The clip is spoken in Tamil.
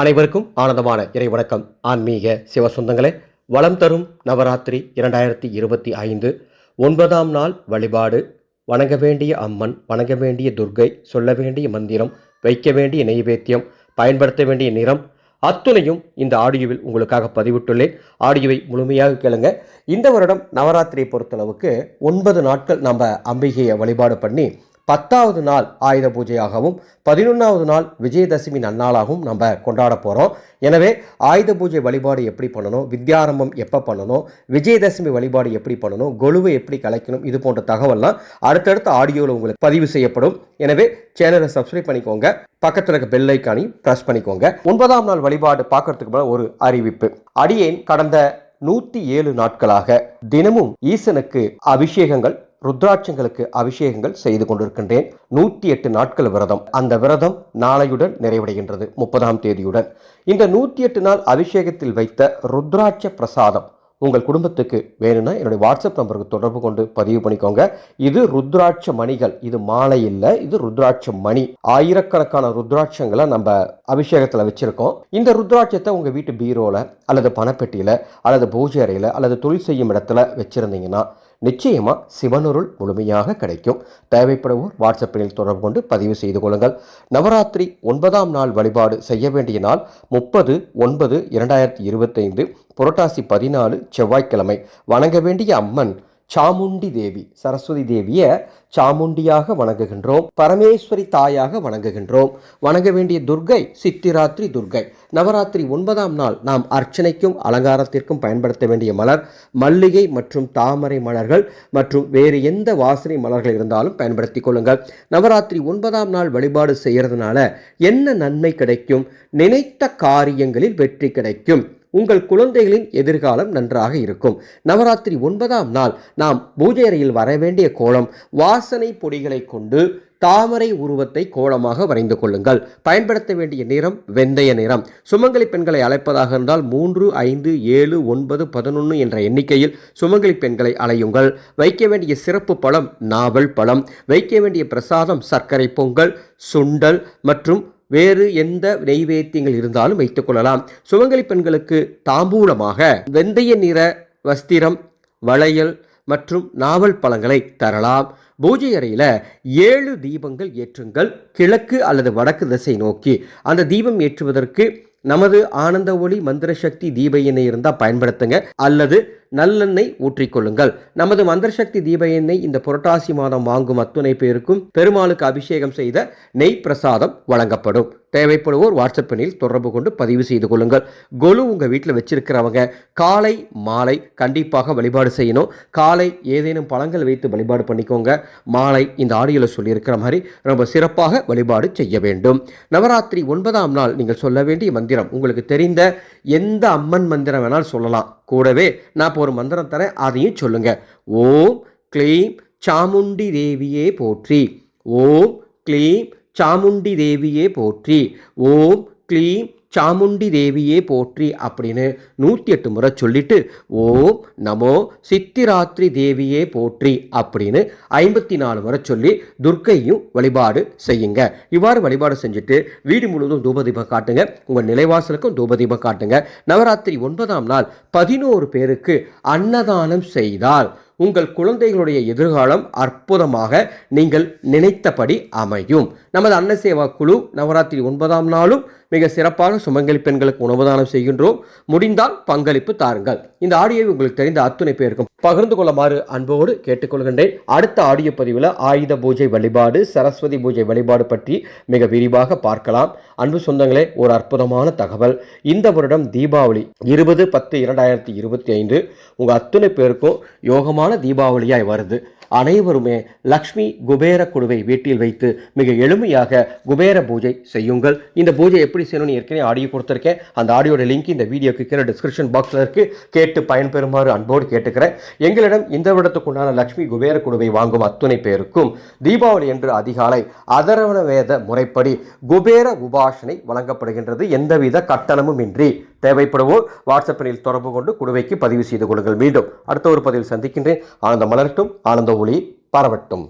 அனைவருக்கும் ஆனந்தமான இறை வணக்கம். ஆன்மீக சிவ சொந்தங்களே வளம் தரும் நவராத்திரி இரண்டாயிரத்தி இருபத்தி ஐந்து ஒன்பதாம் நாள் வழிபாடு. வணங்க வேண்டிய அம்மன் வணங்க வேண்டிய துர்க்கை சொல்ல வேண்டிய மந்திரம் வைக்க வேண்டிய நெய்வேத்தியம் பயன்படுத்த வேண்டிய நிறம் அத்துணையும் இந்த ஆடியோவில் உங்களுக்காக பதிவிட்டுள்ளேன். ஆடியோவை முழுமையாக கேளுங்க. இந்த வருடம் நவராத்திரியை பொறுத்தளவுக்கு ஒன்பது நாட்கள் நம்ம அம்பிகையை வழிபாடு பண்ணி பத்தாவது நாள் ஆயுத பூஜையாகவும் பதினொன்றாவது நாள் விஜயதசமி நன்னாளாகவும் நம்ம கொண்டாட போகிறோம் எனவே ஆயுத பூஜை வழிபாடு எப்படி பண்ணணும் வித்யாரம்பம் எப்போ பண்ணணும் விஜயதசமி வழிபாடு எப்படி பண்ணணும் கொலுவை எப்படி கலைக்கணும் இது போன்ற தகவல்லாம் அடுத்தடுத்த ஆடியோவில் உங்களுக்கு பதிவு செய்யப்படும். எனவே சேனலை சப்ஸ்கிரைப் பண்ணிக்கோங்க பக்கத்தில் இருக்க பெல் ஐக்கானையும் ப்ரெஸ் பண்ணிக்கோங்க. ஒன்பதாம் நாள் வழிபாடு பார்க்கறதுக்கு முன்னாடி ஒரு அறிவிப்பு. அடியேன் கடந்த நூற்றி ஏழு நாட்களாக தினமும் ஈசனுக்கு அபிஷேகங்கள் ருத்ராட்சங்களுக்கு அபிஷேகங்கள் செய்து கொண்டிருக்கின்றேன். நூற்றி எட்டு நாட்கள் விரதம். அந்த விரதம் நாளையுடன் நிறைவடைகின்றது. முப்பதாம் தேதியுடன். இந்த நூற்றி எட்டு நாள் அபிஷேகத்தில் வைத்த ருத்ராட்ச பிரசாதம் உங்கள் குடும்பத்துக்கு வேணும்னா என்னுடைய வாட்ஸ்அப் நம்பருக்கு தொடர்பு கொண்டு பதிவு பண்ணிக்கோங்க. இது ருத்ராட்ச மணிகள். இது மாலை இல்லை இது ருத்ராட்ச மணி. ஆயிரக்கணக்கான ருத்ராட்சங்களை நம்ம அபிஷேகத்தில் வச்சுருக்கோம். இந்த ருத்ராட்சத்தை உங்கள் வீட்டு பீரோவில் அல்லது பணப்பெட்டியில் அல்லது பூஜை அறையில் அல்லது தொழில் செய்யும் இடத்துல வச்சுருந்தீங்கன்னா நிச்சயமாக சிவனொருள் முழுமையாக கிடைக்கும். தேவைப்படுவோர் வாட்ஸ்அப்பில் தொடர்பு கொண்டு பதிவு செய்து கொள்ளுங்கள். நவராத்திரி ஒன்பதாம் நாள் வழிபாடு செய்ய வேண்டிய நாள் முப்பது ஒன்பது இரண்டாயிரத்தி இருபத்தைந்து புரட்டாசி பதினாலு செவ்வாய்க்கிழமை. வணங்க வேண்டிய அம்மன் சாமுண்டி தேவி சரஸ்வதி தேவியை சாமுண்டியாக வணங்குகின்றோம். பரமேஸ்வரி தாயாக வணங்குகின்றோம். வணங்க வேண்டிய துர்க்கை சித்திராத்திரி துர்க்கை நவராத்திரி ஒன்பதாம் நாள் நாம் அர்ச்சனைக்கும் அலங்காரத்திற்கும் பயன்படுத்த வேண்டிய மலர் மல்லிகை மற்றும் தாமரை மலர்கள் மற்றும் வேறு எந்த வாசனை மலர்கள் இருந்தாலும் பயன்படுத்திக் கொள்ளுங்கள். நவராத்திரி ஒன்பதாம் நாள் வழிபாடு செய்கிறதுனால என்ன நன்மை கிடைக்கும்? நினைத்த காரியங்களில் வெற்றி கிடைக்கும். உங்கள் குழந்தைகளின் எதிர்காலம் நன்றாக இருக்கும். நவராத்திரி ஒன்பதாம் நாள் நாம் பூஜை அறையில் வர வேண்டிய கோலம். வாசனை பொடிகளை கொண்டு தாமரை உருவத்தை கோலமாக வரைந்து கொள்ளுங்கள். பயன்படுத்த வேண்டிய நிறம் வெந்தய நிறம். சுமங்கலி பெண்களை அழைப்பதாக இருந்தால் மூன்று ஐந்து ஏழு ஒன்பது பதினொன்று என்ற எண்ணிக்கையில் சுமங்கலி பெண்களை அலையுங்கள். வைக்க வேண்டிய சிறப்பு பழம் நாவல் பழம். வைக்க வேண்டிய பிரசாதம் சர்க்கரை பொங்கல் சுண்டல் மற்றும் வேறு எந்த நெய்வேத்தியங்கள் இருந்தாலும் வைத்துக் கொள்ளலாம். சுமங்கலி பெண்களுக்கு தாம்பூலமாக வெந்தய நிற வஸ்திரம் வளையல் மற்றும் நாவல் பழங்களை தரலாம். பூஜை அறையில் ஏழு தீபங்கள் ஏற்றுங்கள். கிழக்கு அல்லது வடக்கு திசை நோக்கி. அந்த தீபம் ஏற்றுவதற்கு நமது ஆனந்த ஒளி மந்திர சக்தி தீப எண்ணெய் இருந்தால் பயன்படுத்துங்க. அல்லது நல்லெண்ணெய் ஊற்றிக்கொள்ளுங்கள். நமது மந்திரசக்தி தீப எண்ணெய் இந்த புரட்டாசி மாதம் வாங்கும் அத்துணை பேருக்கும் பெருமாளுக்கு அபிஷேகம் செய்த நெய் பிரசாதம் வழங்கப்படும். தேவைப்படுவோர் வாட்ஸ்அப் எண்ணில் தொடர்பு கொண்டு பதிவு செய்து கொள்ளுங்கள். கொலு உங்கள் வீட்டில் வச்சிருக்கிறவங்க காலை மாலை கண்டிப்பாக வழிபாடு செய்யணும். காலை ஏதேனும் பழங்கள் வைத்து வழிபாடு பண்ணிக்கோங்க. மாலை இந்த ஆடியோவில் சொல்லியிருக்கிற மாதிரி ரொம்ப சிறப்பாக வழிபாடு செய்ய வேண்டும். நவராத்திரி ஒன்பதாம் நாள் நீங்கள் சொல்ல வேண்டிய மந்திரம் உங்களுக்கு தெரிந்த எந்த அம்மன் மந்திரம் வேணாலும் சொல்லலாம். கூடவே நான் இப்போ ஒரு மந்திரம் தரேன் அதையும் சொல்லுங்க. ஓம் க்ளீம் சாமுண்டி தேவியே போற்றி. ஓம் க்ளீம் சாமுண்டி தேவியே போற்றி. ஓம் க்ளீம் சாமுண்டி தேவியே போற்றி அப்படின்னு நூற்றி எட்டு முறை சொல்லிட்டு ஓம் நமோ சித்திராத்திரி தேவியே போற்றி அப்படின்னு ஐம்பத்தி நாலு முறை சொல்லி துர்க்கையும் வழிபாடு செய்யுங்க. இவ்வாறு வழிபாடு செஞ்சுட்டு வீடு முழுவதும் தூபதீபம் காட்டுங்க. உங்கள் நிலைவாசலுக்கும் தூபதீபம் காட்டுங்க. நவராத்திரி ஒன்பதாம் நாள் பதினோரு பேருக்கு அன்னதானம் செய்தால் உங்கள் குழந்தைகளுடைய எதிர்காலம் அற்புதமாக நீங்கள் நினைத்தபடி அமையும். நமது அன்னசேவா குழு நவராத்திரி ஒன்பதாம் நாளும் மிக சிறப்பாக சுமங்கலி பெண்களுக்கு உணவு தானம் செய்கின்றோம். முடிந்தால் பங்களிப்பு தாருங்கள். இந்த ஆடியோவை உங்களுக்கு தெரிந்த அத்துணை பேருக்கும் பகிர்ந்து கொள்ளுமாறு அன்போடு கேட்டுக்கொள்கின்றேன். அடுத்த ஆடியோ பதிவில் ஆயுத பூஜை வழிபாடு சரஸ்வதி பூஜை வழிபாடு பற்றி மிக விரிவாக பார்க்கலாம். அன்பு சொந்தங்களே ஒரு அற்புதமான தகவல். இந்த வருடம் தீபாவளி இருபது பத்து இரண்டாயிரத்தி இருபத்தி ஐந்து உங்கள் அத்துணை பேருக்கும் யோகமான தீபாவளியாய் வருது. அனைவருமே லக்ஷ்மி குபேர குழுவை வீட்டில் வைத்து மிக எளிமையாக குபேர பூஜை செய்யுங்கள். இந்த பூஜை எப்படி எப்படி செய்யணும்னு ஏற்கனவே ஆடியோ கொடுத்துருக்கேன். அந்த ஆடியோட லிங்க் இந்த வீடியோக்கு கீழே டிஸ்கிரிப்ஷன் பாக்ஸில் இருக்குது கேட்டு பயன்பெறுமாறு அன்போடு கேட்டுக்கிறேன். எங்களிடம் இந்த வருடத்துக்குண்டான லக்ஷ்மி குபேர குடுவை வாங்கும் அத்துணை பேருக்கும் தீபாவளி என்று அதிகாலை அதரவண வேத முறைப்படி குபேர உபாசனை வழங்கப்படுகின்றது. எந்தவித கட்டணமும் இன்றி தேவைப்படுவோர் வாட்ஸ்அப்பில் தொடர்பு கொண்டு குடுவைக்கு பதிவு செய்து கொள்ளுங்கள். மீண்டும் அடுத்த ஒரு பதிவில் சந்திக்கின்றேன். ஆனந்த மலரட்டும் ஆனந்த ஒளி பரவட்டும்.